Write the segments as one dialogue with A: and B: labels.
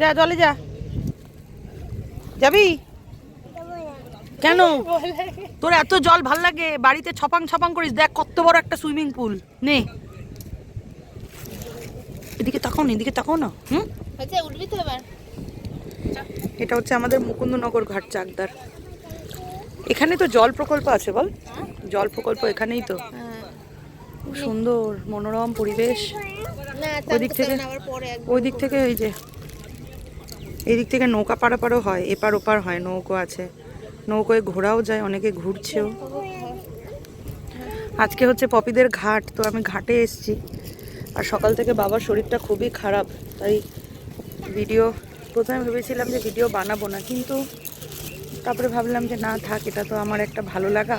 A: যা জলে যা। যাবি? কেন? তোর এত জল ভালো লাগে বাড়িতে ছপাং ছপাং করিস। দেখ কত বড় একটা সুইমিং পুল। নে। এদিকে তাকাও না এদিকে তাকাও না। হুম?
B: হচ্ছে উঠবি তো এবার।
A: এটা হচ্ছে আমাদের মুকুন্দনগর ঘাট চাকদার। এখানে তো জল প্রকল্প আছে বল? জল প্রকল্প এখানেই তো। সুন্দর মনোরম পরিবেশ। ওই দিক থেকে ওই দিক থেকে ওই যে এই দিক থেকে নৌকা পারাপারও হয়, এপার ওপার হয়, নৌকো আছে। নৌকোয় ঘোরাও যায়, অনেকে ঘুরছেও। আজকে হচ্ছে পপিদের ঘাট, তো আমি ঘাটে এসেছি। আর সকাল থেকে বাবার শরীরটা খুবই খারাপ, তাই ভিডিও, প্রথমে ভেবেছিলাম যে ভিডিও বানাবো না, কিন্তু তারপরে ভাবলাম যে না থাক, এটা তো আমার একটা ভালো লাগা।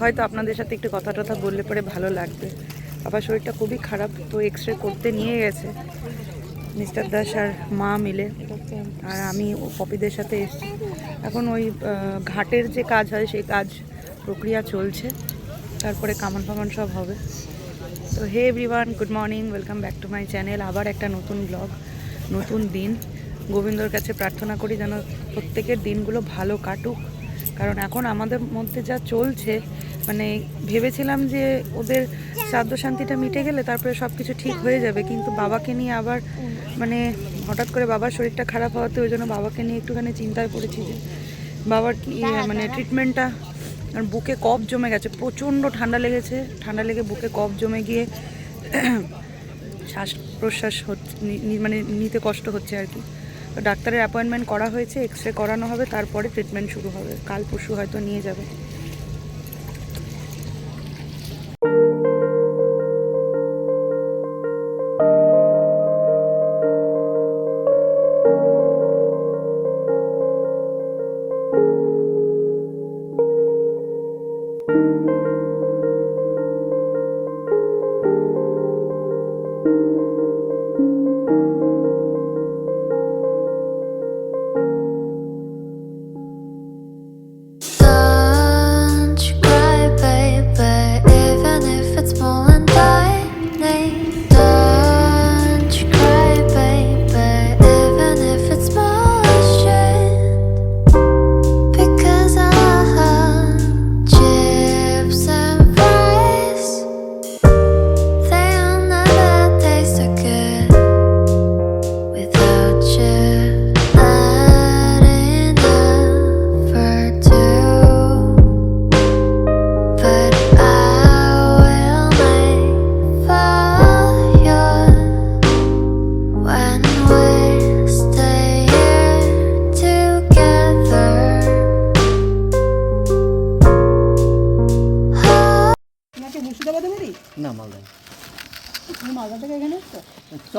A: হয়তো আপনাদের সাথে একটু কথা টথা বললে পরে ভালো লাগবে। বাবার শরীরটা খুবই খারাপ, তো এক্স রে করতে নিয়ে গেছে। মিস্টার দাস আর মা মিলে। আর আমি পপিদের সাথে এসেছি। এখন ওই ঘাটের যে কাজ হয়, সেই কাজ প্রক্রিয়া চলছে। তারপরে কামান ফামান সব হবে। তো hey everyone, good morning, welcome back to my channel. আবার একটা নতুন ব্লগ, নতুন দিন। গোবিন্দর কাছে প্রার্থনা করি যেন প্রত্যেকের দিনগুলো ভালো কাটুক। কারণ এখন আমাদের মধ্যে যা চলছে মানে ভেবেছিলাম যে ওদের শ্রাদ্ধ শান্তিটা মিটে গেলে তারপরে সব কিছু ঠিক হয়ে যাবে কিন্তু বাবাকে নিয়ে আবার মানে হঠাৎ করে বাবার শরীরটা খারাপ হওয়াতে ওই জন্য বাবাকে নিয়ে একটুখানি চিন্তায় পড়েছি যে বাবার কি মানে ট্রিটমেন্টটা বুকে কফ জমে গেছে প্রচণ্ড ঠান্ডা লেগেছে ঠান্ডা লেগে বুকে কফ জমে গিয়ে শ্বাস প্রশ্বাস হচ্ছে মানে নিতে কষ্ট হচ্ছে আর কি। তো ডাক্তারের অ্যাপয়েন্টমেন্ট করা হয়েছে এক্স রে করানো হবে তারপরে ট্রিটমেন্ট শুরু হবে কাল পরশু হয়তো নিয়ে যাবে।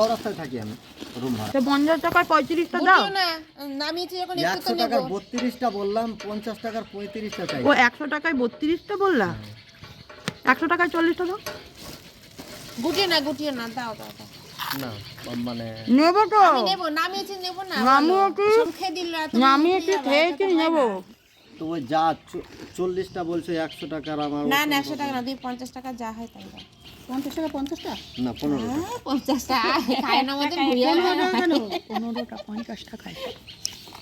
C: চৌরাস্তায় থাকি আমি রুম ভাড়া।
A: তো পঞ্চাশ টাকায় পঁয়ত্রিশটা দাও।
B: না নামিয়েছি যখন
C: একশো টাকার
B: নেব
C: বত্রিশটা বললাম পঞ্চাশ টাকার পঁয়ত্রিশটা চাই।
A: ও একশো টাকায় বত্রিশটা বললা? একশো টাকায় চল্লিশটা দাও।
B: গুটিয়ে না গুটিয়ে না দাও দাও দাও।
C: না মানে
A: নেব তো।
B: নেব নামিয়েছি নেব না
A: নামিয়েছি।
B: খেয়ে দিল
A: নামিয়েছি খেয়েছি নেব।
C: তো ওই যা চ- চল্লিশটা বলছো একশো টাকার আমার
B: না না একশো টাকা না দুই পঞ্চাশ টাকা যা হয় তাই দাও।
A: পঞ্চাশ টাকা পঞ্চাশটা?
C: না পনেরো টাকা।
B: হ্যাঁ, পঞ্চাশ খায় না
A: পনেরোটা পঞ্চাশ টাকায়।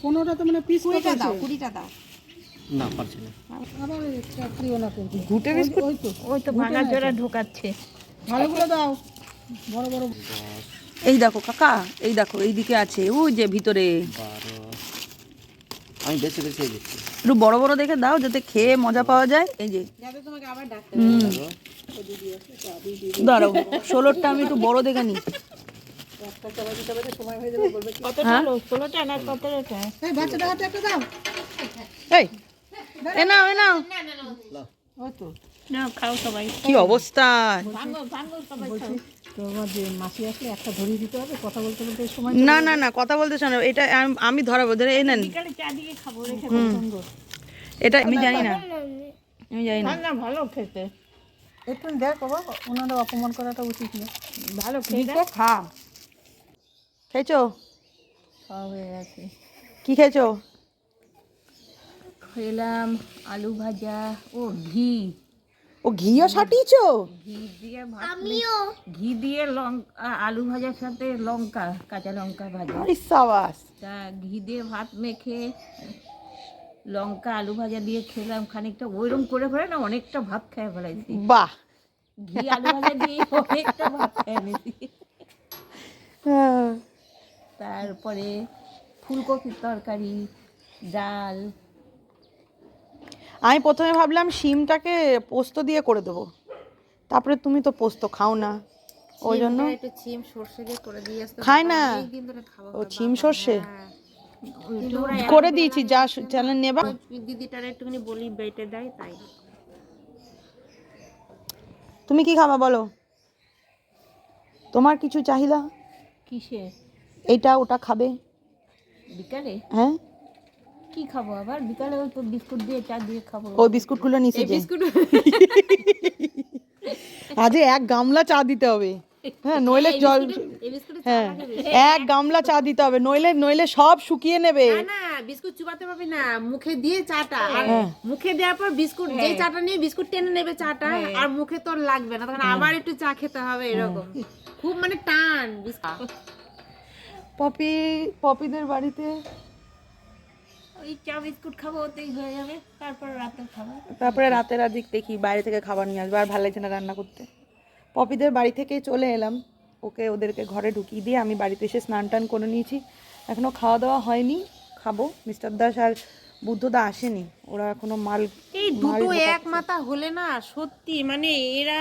A: পনেরোটা তো মানে পিস
B: কুড়িটা দাও কুড়িটা দাও।
C: না পারছি না।
A: আবার চাকরিও না কিন্তু ঘুটে বিস্কুট? ওই তো
B: ওই তো ভাঙা জোড়া ঢোকাচ্ছে।
A: ভালোগুলো দাও। বড় বড়। এই দেখো কাকা এই দেখো এইদিকে আছে। ওই যে ভিতরে।
C: আমি বেশি বেশি দিচ্ছি।
A: একটু বড় বড় দেখে দাও যাতে খেয়ে মজা পাওয়া যায়। এই যে।
B: যাতে তোমাকে আবার ডাকতে
A: হুম। দাঁড়াও ষোলোটা আমি একটু বড় দেখে নিই। হ্যাঁ?
B: ষোলোটা না সতেরোটা
A: এই এ নাও এ নাও
B: না খাও সবাই
A: কি অবস্থা
B: ভাঙো ভাঙো সবাই খাও
A: না না না কথা বলতে শোনো এটা আমি ধরাবো ধরে এই নেন।
B: বিকালে চা দিয়ে খাব রেখে।
A: এটা আমি জানি না। আমি জানি না।
B: না ভালো খেতে।
A: একটু দেখ বাবা ওনারা অপমান করাটা উচিত না।
B: ভালো খেতে
A: খা। খেয়েছো?
B: হয়ে গেছে।
A: কি খেয়েছো?
B: খেলাম আলু ভাজা ও ঘি।
A: ও ঘিও সাটিয়েছো?
B: ঘি দিয়ে ভাত আমিও। ঘি দিয়ে লঙ্কা আলু ভাজার সাথে লঙ্কা কাঁচা লঙ্কা ভাজা।
A: আরে সাবাস।
B: তা ঘি দিয়ে ভাত মেখে লঙ্কা আলু ভাজা দিয়ে খেলাম। খানিকটা ওইরকম করে ফেলে না অনেকটা ভাত খেয়ে ফেলাইছি।
A: বাহ।
B: ঘি আলু ভাজা দিয়ে অনেকটা ভাত খেয়ে নিয়েছি।
A: হ্যাঁ।
B: তারপরে ফুলকপির তরকারি ডাল
A: আমি প্রথমে ভাবলাম শিমটাকে পোস্ত দিয়ে করে দেবো। তারপরে তুমি তো পোস্ত খাও না। ওই জন্য
D: একটু চিম সর্ষে দিয়ে করে দিয়ে আসতে
A: খায় না। ও ছিম সর্ষে? করে দিয়েছি যা চ্যানেল নেবা।
D: দিদিটার একটুখানি বলি বেটে দেয় তাই।
A: তুমি কি খাবা বলো? তোমার কিছু চাহিদা?
B: কিসে
A: এটা ওটা খাবে।
B: বিকালে?
A: হ্যাঁ?
B: কি খাব আবার? বিকালে ওই তো বিস্কুট দিয়ে চা দিয়ে খাব।
A: ওই বিস্কুটগুলো নিচে যে আজে এক গামলা চা দিতে হবে। হ্যাঁ নইলে জল হ্যাঁ এক গামলা চা দিতে হবে নইলে নইলে সব শুকিয়ে নেবে।
D: না বিস্কুট চুবাতে পারবি না। মুখে দিয়ে চাটা। আর
A: হ্যাঁ।
D: মুখে দেওয়ার পর বিস্কুট যেই চাটা নিয়ে বিস্কুট টেনে নেবে চাটা আর মুখে তোর লাগবে না। তখন আবার একটু চা খেতে হবে এরকম। খুব মানে টান বিস্কুট।
A: পপি পপিদের বাড়িতে
B: ওই চা বিস্কুট খাব ওতেই হয়ে যাবে। তারপর রাতে খাব
A: তারপরে রাতের আদিক দেখি বাইরে থেকে খাবার নিয়ে আসব আর ভালো লাগছে না রান্না করতে। পপিদের বাড়ি থেকে চলে এলাম। ওকে ওদেরকে ঘরে ঢুকিয়ে দিয়ে আমি বাড়িতে এসে স্নান টান করে নিয়েছি। এখনও খাওয়া দাওয়া হয়নি খাব। মিস্টার দাস আর বুদ্ধদা আসেনি। ওরা এখনও মাল
D: এই দুটো এক মাথা হলে না সত্যি মানে এরা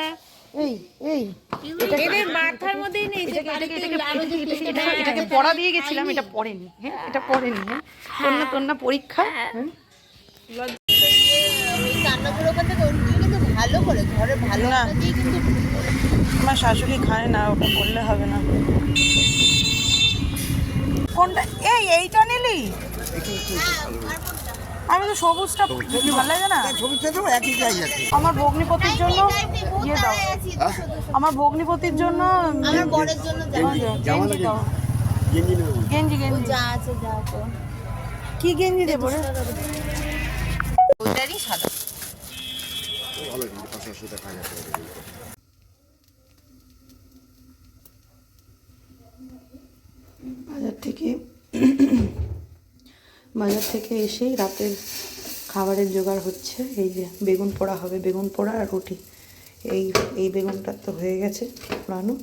A: এই
D: মাথার মধ্যেই নেই
A: এটাকে পড়া দিয়ে গেছিলাম এটা পড়েনি হ্যাঁ এটা পড়েনি হ্যাঁ। তন্না তন্না পরীক্ষা হ্যাঁ। না আমার শাশুড়ি খায় না ওটা করলে হবে না। কোনটা? এই এইটা নিলি? আমি তো সবুজটা বেশি ভালো লাগে না। আমার ভগ্নিপতির জন্য ইয়ে দাও। আমার ভগ্নিপতির জন্য আমার বরের জন্য গেঞ্জি দাও। গেঞ্জি গেঞ্জি যা আছে যা আছে। কি গেঞ্জি দেবো রে? বাজার থেকে বাজার থেকে এসেই রাতের খাবারের জোগাড় হচ্ছে। এই যে বেগুন পোড়া হবে, বেগুন পোড়া আর রুটি। এই এই বেগুনটা তো হয়ে গেছে পোড়ানো।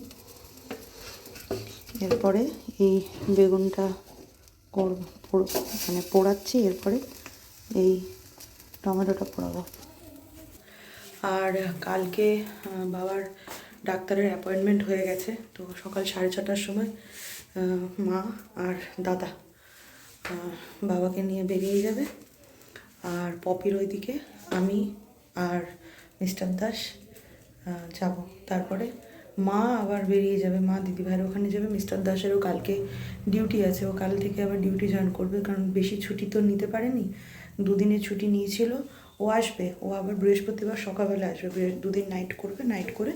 A: এরপরে এই বেগুনটা মানে পোড়াচ্ছি, এরপরে এই টমেটোটা পোড়াবো। আর কালকে বাবার ডাক্তারের অ্যাপয়েন্টমেন্ট হয়ে গেছে, তো সকাল সাড়ে ছটার সময় মা আর দাদা। বাবাকে নিয়ে বেরিয়ে যাবে। আর পপির ওইদিকে আমি আর মিস্টার দাস যাব। তারপরে মা আবার বেরিয়ে যাবে। মা দিদিভাইয়ের ওখানে যাবে। মিস্টার দাসেরও কালকে ডিউটি আছে। ও কাল থেকে আবার ডিউটি জয়েন করবে। কারণ বেশি ছুটি তো নিতে পারেনি। দুদিনের ছুটি নিয়েছিল। ও আসবে। ও আবার বৃহস্পতিবার সকালবেলা আসবে। দুদিন নাইট করবে। নাইট করে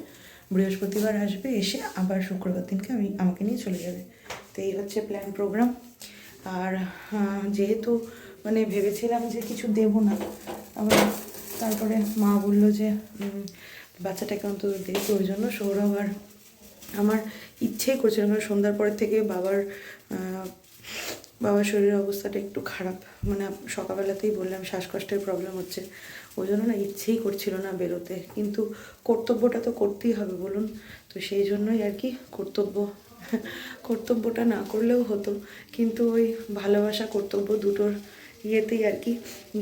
A: বৃহস্পতিবার আসবে। এসে আবার শুক্রবার দিনকে আমি আমাকে নিয়ে চলে যাবে। তো এই হচ্ছে প্ল্যান প্রোগ্রাম আর যেহেতু মানে ভেবেছিলাম যে কিছু দেবো না, আবার তারপরে মা বলল যে বাচ্চাটাকে অন্তত দেখি ওই জন্য সৌরভ আর আমার ইচ্ছেই করছিল কারণ সন্ধ্যার পরের থেকে বাবার বাবার শরীরের অবস্থাটা একটু খারাপ। মানে সকালবেলাতেই বললাম, শ্বাসকষ্টের প্রবলেম হচ্ছে। ওই জন্য না ইচ্ছেই করছিল না বেরোতে। কিন্তু কর্তব্যটা তো করতেই হবে, বলুন। তো সেই জন্যই আর কি কর্তব্য কর্তব্যটা না করলেও হতো। কিন্তু ওই ভালোবাসা কর্তব্য দুটোর ইয়েতেই আর কি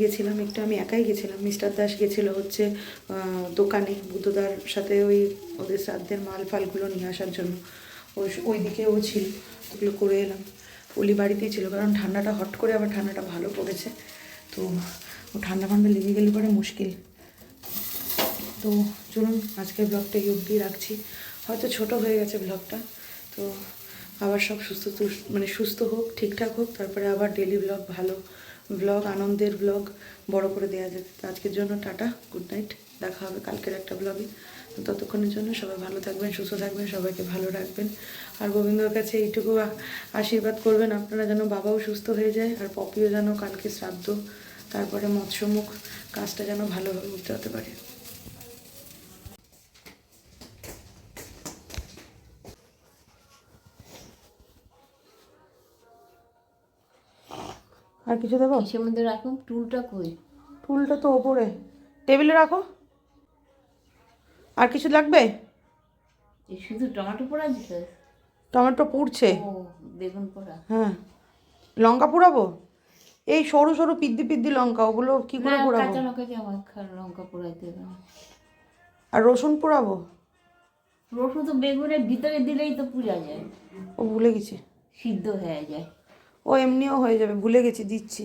A: গেছিলাম। একটু আমি একাই গেছিলাম। মিস্টার দাস গেছিল হচ্ছে দোকানে বুদ্ধদার সাথে ওই ওদের শ্রাদ্ধের মাল ফালগুলো নিয়ে আসার জন্য। ওই ওই দিকে ও ছিল। ওগুলো করে এলাম। অলি বাড়িতেই ছিল। কারণ ঠান্ডাটা হট করে আবার ঠান্ডাটা ভালো পড়েছে। তো ও ঠান্ডা ফান্ডা লেগে গেলে পরে মুশকিল। তো চলুন, আজকের ব্লগটা এই অবধি রাখছি। হয়তো ছোট হয়ে গেছে ব্লগটা। তো আবার সব সুস্থ মানে সুস্থ হোক, ঠিকঠাক হোক, তারপরে আবার ডেলি ব্লগ ভালো। ব্লগ আনন্দের ব্লগ বড় করে দেওয়া যাবে। তো আজকের জন্য টাটা গুড নাইট দেখা হবে কালকের একটা ব্লগে ততক্ষণের জন্য সবাই ভালো থাকবেন, সুস্থ থাকবেন, সবাইকে ভালো রাখবেন। আর গোবিন্দর কাছে এইটুকু আশীর্বাদ করবেন, আপনারা যেন বাবাও সুস্থ হয়ে যায়, আর পপিও যেন কালকে শ্রাদ্ধ, তারপরে মৎস্যমুখ, কাজটা যেন ভালোভাবে উঠতে হতে পারে। আর কিছু দেবো?
B: কিসের মধ্যে রাখুন টুলটা কই?
A: টুলটা তো ওপরে। টেবিলে রাখো। আর কিছু লাগবে?
B: এই শুধু টমেটো পোড়া দিতে
A: টমেটো পুড়ছে।
B: ও বেগুন পোড়া।
A: হ্যাঁ। লঙ্কা পোড়াবো? এই সরু সরু পিদ্দি পিদ্দি লঙ্কা ওগুলো কি করে পোড়াবো?
B: কাঁচা লঙ্কা দিয়ে লঙ্কা পোড়াইতে
A: আর রসুন পোড়াবো?
B: রসুন তো বেগুনের ভিতরে দিলেই তো পুড়া যায়।
A: ও ভুলে গেছি।
B: সিদ্ধ হয়ে যায়।
A: ও এমনিও হয়ে যাবে ভুলে গেছি দিচ্ছি।